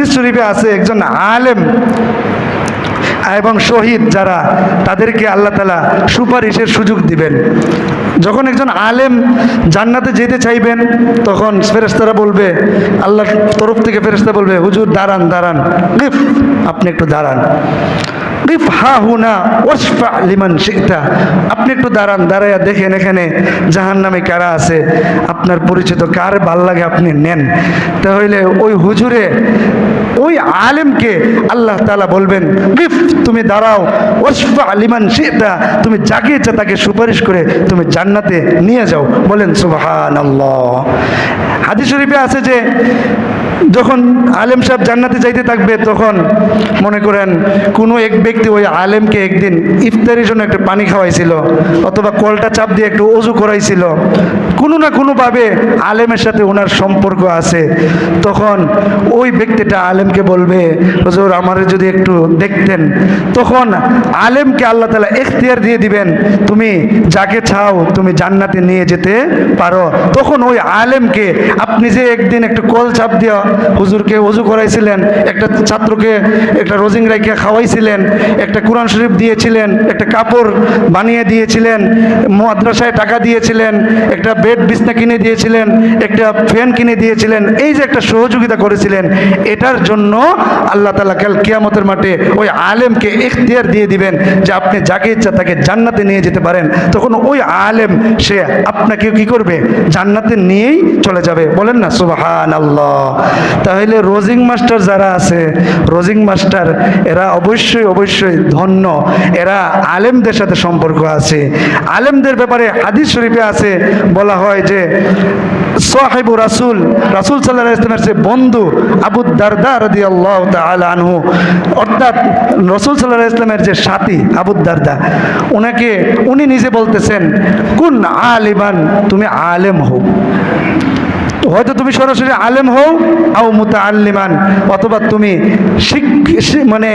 হাদিস শরীফে আছে একজন আলেম এবং শহীদ যারা তাদেরকে আল্লাহ তালা সুপারিশের সুযোগ দিবেন। যখন একজন আলেম জান্নাতে যেতে চাইবেন, তখন ফেরেস্তারা বলবে, আল্লাহর তরফ থেকে ফেরেস্তা বলবে, হুজুর, দাঁড়ান দাঁড়ান। আপনি একটু দাঁড়ান। লিফ হা হুনা ওসফা লিমান শিখতা আপনি একটু দাঁড়ান, দাঁড়াইয়া দেখেন এখানে জাহান নামে কারা আছে। আপনার পরিচিত কার ভালো লাগে আপনি নেন। তাহলে ওই হুজুরে, ওই আলেমকে আল্লাহ তালা বলবেন লিফ তুমি দাঁড়াও ওসফা লিমান শিখতা তুমি যাকে ইচ্ছা তাকে সুপারিশ করে তুমি জান্নাতে নিয়ে যাও। বলেন সুবাহান আল্লাহ হাদিস শরীফে আছে যে যখন আলেম সাহেব জান্নাতে যাইতে থাকবে, তখন মনে করেন কোনো এক ব্যক্তি ওই আলেমকে একদিন ইফতারির জন্য একটা পানি খাওয়াইছিল অথবা কলটা চাপ দিয়ে একটু অজু করাইছিল। কোনো না কোনোভাবে আলেমের সাথে ওনার সম্পর্ক আছে। তখন ওই ব্যক্তিটা আলেমকে বলবে, হুজুর, আমারে যদি একটু দেখতেন। তখন আলেমকে আল্লাহ তালা এখতিয়ার দিয়ে দিবেন, তুমি যাকে চাও তুমি জান্নাতে নিয়ে যেতে পারো। তখন ওই আলেমকে আপনি যে একদিন একটু কল চাপ দিয়া হুজুরকে অজু করাইছিলেন, একটা ছাত্রকে একটা রোজিং রাইকে খাওয়াইছিলেন, একটা কোরআন শরীফ দিয়েছিলেন, একটা কাপড় বানিয়ে দিয়েছিলেন, মাদ্রাসায় টাকা দিয়েছিলেন, একটা বেড বিছনা কিনে দিয়েছিলেন, একটা ফ্যান কিনে দিয়েছিলেন, এই যে একটা সহযোগিতা করেছিলেন, এটার জন্য আল্লাহ তালা কাল কিয়ামতের মাঠে ওই আলেমকে এখতিয়ার দিয়ে দিবেন যে আপনি যাকে ইচ্ছা তাকে জান্নাতে নিয়ে যেতে পারেন। তখন ওই আলেম সে আপনাকে কি করবে? জান্নাতে নিয়েই চলে যাবে। বলেন না সুবাহান আল্লাহ তাহলে রোজিং মাস্টার যারা আছে, রোজিং মাস্টার, এরা অবশ্যই অবশ্যই ধন্য। এরা আলেমদের সাথে সম্পর্ক আছে। আলেমদের ব্যাপারে হাদিস শরীফে আছে, বলা হয় যে, সাহেবু রাসুল রাসুল সাল্লাহ ইসলামের যে বন্ধু আবু দারদা রদি আল্লাহ আনহু, অর্থাৎ রসুল সাল্লাহ ইসলামের যে সাথী আবু দারদা ওনাকে উনি নিজে বলতেছেন, কোন আলিমান, তুমি আলেম হও। হয়তো তুমি সরাসরি আলেম হও, আও মুতা আল্লিমান অথবা তুমি শিখ মানে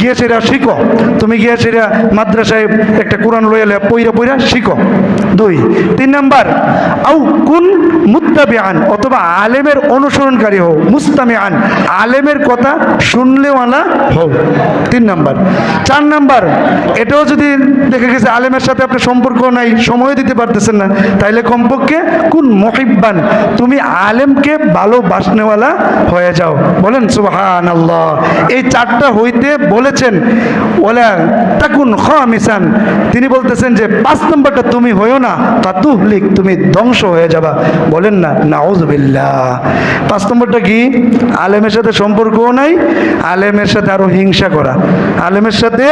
গিয়ে সেটা শিখো। তুমি গিয়ে সেটা মাদ্রাসায় একটা কোরআন লইয়ালে পইরা পইরা শিখো। দুই। তিন নাম্বার, আও কোন মুত্তাবি আন অথবা আলেমের অনুসরণকারী হও মুস্তামি আন আলেমের কথা শুনলেওয়ালা হও। তিন নাম্বার। চার নাম্বার, এটাও যদি দেখে গেছে আলেমের সাথে আপনার সম্পর্ক নাই সময় দিতে পারতেছেন না, তাইলে কমপক্ষে কোন মহিব্বান, তুমি আলেমকে ভালোবাসনেওয়ালা হয়ে যাও। বলেন সুবহান আল্লাহ এই চারটা হইতে বলেছেন ওলা তাকুন খামিসান। তিনি বলতেছেন যে, পাঁচ নম্বরটা তুমি হইও না, তাতুহলিক, তুমি ধ্বংস হয়ে যাবা। বলেন না, নাউজবিল্লাহ। পাঁচ নম্বরটা কি? আলেমের সাথে সম্পর্কও নাই, আলেমের সাথে আরও হিংসা করা। আলেমের সাথে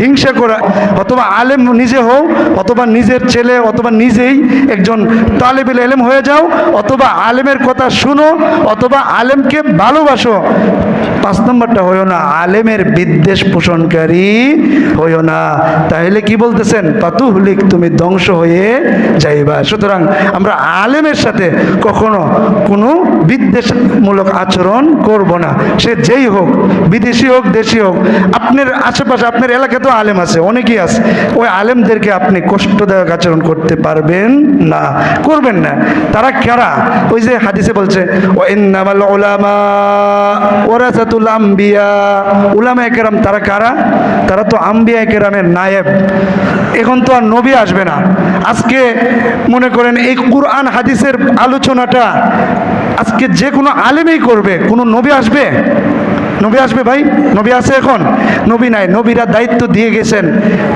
হিংসা করা, অথবা আলেম নিজে হও, অথবা নিজের ছেলে, অথবা নিজেই একজন তালেবিল এলেম হয়ে যাও, অথবা আলেমের কথা শুনো অথবা আলেমকে ভালোবাসো। পাঁচ নম্বরটা হইও না, আলেমের বিদ্বেষ পোষণকারী হইও না। তাহলে কি বলতেছেন? পাতুহলিক তুমি ধ্বংস হয়ে যাইবা। সুতরাং আমরা আলেমের সাথে কখনো কোনো বিদ্বেষমূলক আচরণ করব না। সে যেই হোক, বিদেশি হোক, দেশি হোক, আপনার আশেপাশে, আপনার এলাকায় তো আলেম আছে, অনেকেই আছে। ওই আলেমদেরকে আপনি কষ্টদায়ক আচরণ করতে পারবেন না, করবেন না। তারা কারা? ওই যে হাদিসে বলছে ও ইন্নামাল উলামা ওরাসাতুল আম্বিয়া। উলামা একরাম তারা কারা? তারা তো আম্বিয়া একরামের নায়েব। এখন তো আর নবী আসবে না। আজকে মনে করেন এই কুরআন, হাদিসের আলোচনাটা আজকে যে কোনো আলেমেই করবে, কোনো নবী আসবে? নবী আসবে ভাই? নবী আছে এখন? নবী নাই, নবীরা দায়িত্ব দিয়ে গেছেন।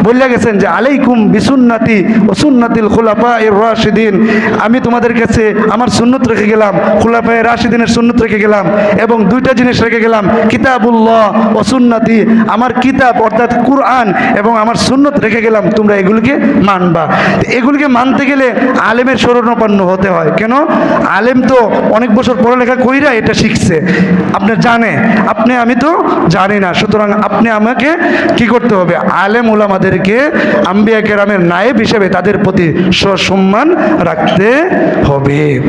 বললে গেছেন যে, আলাইকুম বিসুন্নাতি ও সুন্নাতিল খুলাফা এর রাশিদিন। আমি তোমাদের কাছে আমার সুন্নত রেখে গেলাম খুলাফা এর রাশিদিনের সুন্নত রেখে গেলাম এবং দুইটা জিনিস রেখে গেলাম, কিতাবুল্লাহ ও সুন্নাতি। আমার কিতাব অর্থাৎ কুরআন এবং আমার সুন্নত রেখে গেলাম, তোমরা এগুলিকে মানবা। এগুলিকে মানতে গেলে আলেমের শরণাপন্ন হতে হয়। কেন? আলেম তো অনেক বছর পড়ালেখা কইরা এটা শিখছে। আপনি জানে, আপনি আমি তো জানি না। সুতরাং আপনি আমাকে কি করতে হবে? আলেম ওলামাদেরকে আম্বিয়া কেরামের নায়েব হিসেবে তাদের প্রতি সসম্মান রাখতে হবে।